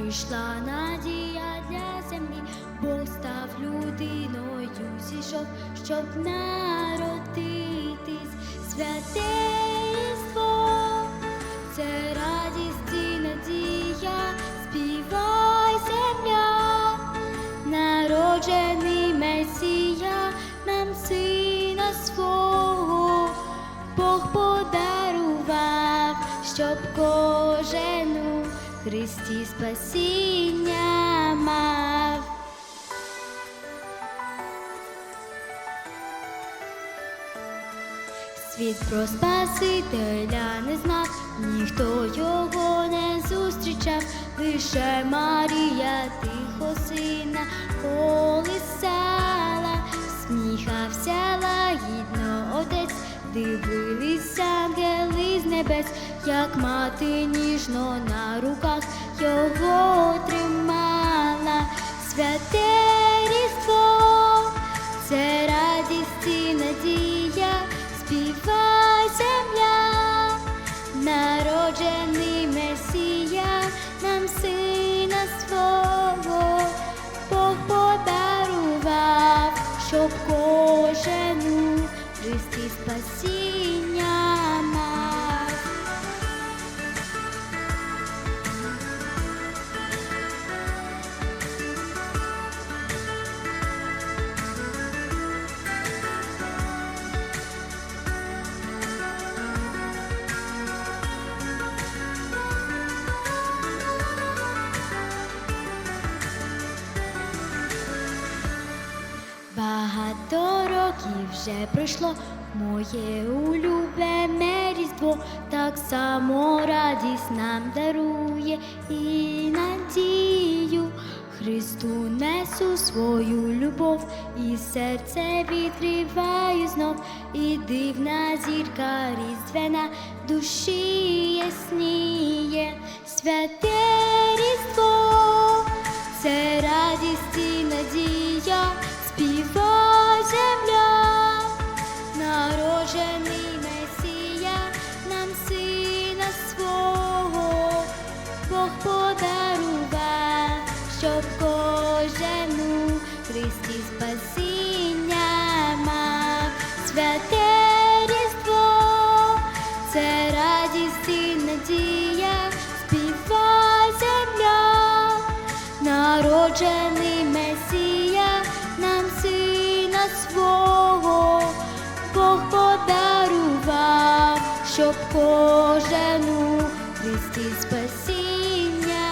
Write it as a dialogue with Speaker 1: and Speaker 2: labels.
Speaker 1: Прийшла надія для землі, Бог став людиною, зійшов, щоб народитись, святе це радість і співай земля, народжений Месія, нам сина свого, Бог подарував, щоб кожену. Христі спасіння мав. Світ про Спасителя не знав, ніхто його не зустрічав, лише Марія тихо сина колисала, отець, дивились ангели з небес, як мати ніжно на руках його тримала, святе різдво, це радість і надія, співай земля, народжений Месія, нам сина свого, Бог подарував, щоб кожен Христі спасіння мав. Багато років вже пройшло моє улюблене різдво, так само радість нам дарує і надію. Христу несу свою любов, і серце відкриваю знов, і дивна зірка різдвяна душі ясніє, святе різдво, святе різдво, це радість і надія, співай земля, народжений Месія, нам сина свого, Бог подарував, щоб кожен у Христі спасіння